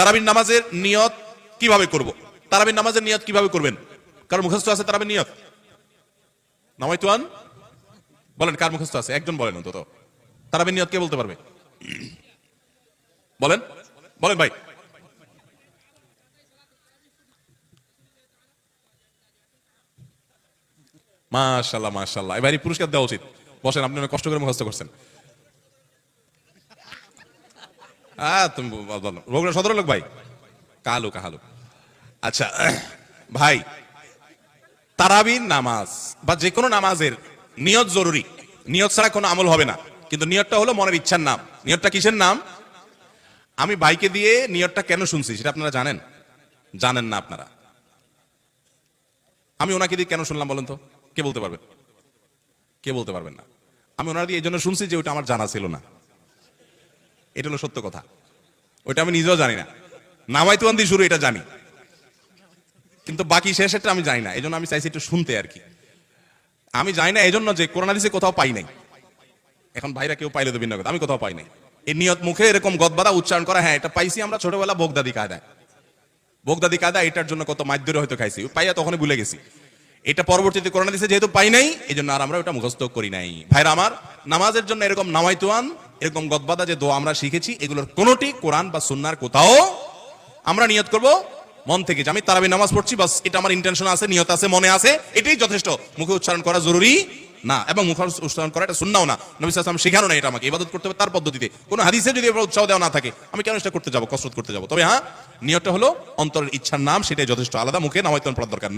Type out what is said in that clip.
তারাবির নামাজের নিয়ত কীভাবে করব? তারাবির নামাজের নিয়ত কীভাবে করবেন? কারণ মুখস্থ আছে তারাবির নিয়ত? নামাইতুয়ান বলেন, কার মুখস্থ আছে? একজন বলেন অন্তত। তারাবির নিয়ত কে বলতে পারবে? বলেন বলেন ভাই। মাশাল্লাহ মাশাল্লাহ এবারই পুরস্কার দেওয়া উচিত। বসেন, আপনি অনেক কষ্ট করে মুখস্থ করছেন। হ্যাঁ তুমি সদর লোক, ভাই? কালু কাহালু আচ্ছা ভাই, তারাবির নামাজ বা যে কোনো নামাজের নিয়ত জরুরি। নিয়ত ছাড়া কোনো আমল হবে না। কিন্তু নিয়তটা হলো মনের ইচ্ছার নাম। নিয়তটা কিসের নাম? আমি ভাইকে দিয়ে নিয়তটা কেন শুনছি, সেটা আপনারা জানেন? জানেন না আপনারা। আমি ওনাকে দিয়ে কেন শুনলাম বলেন তো? কে বলতে পারবেন কে বলতে পারবেন না? আমি ওনার দিয়ে এই জন্য শুনছি যে ওটা আমার জানা ছিল না। এটা হলো সত্য কথা। ওইটা আমি নিজেও জানি না। নামাই তো দিয়ে শুরু, এটা জানি। কিন্তু বাকি শেষেরটা আমি জানি না এই আমি চাইছি একটু শুনতে আর কি। আমি জানি না এই জন্য যে করোনা দিছে কোথাও পাই নাই। এখন ভাইরা কেউ পাইলে তো ভিন্ন কথা, আমি কোথাও পাই নাই। এই নিয়ত মুখে এরকম গদবাদা উচ্চারণ করা হ্যাঁ এটা পাইছি আমরা ছোটবেলা বোগদাদি কায়দায় বোগদাদি কায়দা, এটার জন্য কত মাধ্যরে হয়তো খাইছি। পাইয়া তখনই ভুলে গেছি। এটা পরবর্তীতে করোনা দিছে যেহেতু পাই নাই এই জন্য আর আমরা ওটা মুখস্থ করি নাই। ভাইরা আমার, নামাজের জন্য এরকম নামাইতুয়ান এরকম গদবাদা যে দোয়া আমরা শিখেছি, এগুলোর কোনোটি কোরআন বা সুন্নার কোথাও আমরা নিয়ত করব মন থেকে আমি তারাবি নামাজ পড়ছি, বাস এটা আমার ইন্টেনশন আছে, নিয়ত আছে, মনে আছে, এটাই যথেষ্ট। মুখে উচ্চারণ করা জরুরি না, এবং মুখে উচ্চারণ করা এটা শুননাও না। নবী সাল্লাম শেখানো না এটা আমাকে। ইবাদত করতে হবে তার পদ্ধতিতে। কোনো হাদিসে যদি এবার উৎসাহ দেওয়া না থাকে, আমি কেন সেটা করতে যাব, কসরত করতে যাব? তবে হ্যাঁ নিয়তটা হলো অন্তরের ইচ্ছার নাম, সেটাই যথেষ্ট। আলাদা মুখে নামাইতন পড়ার দরকার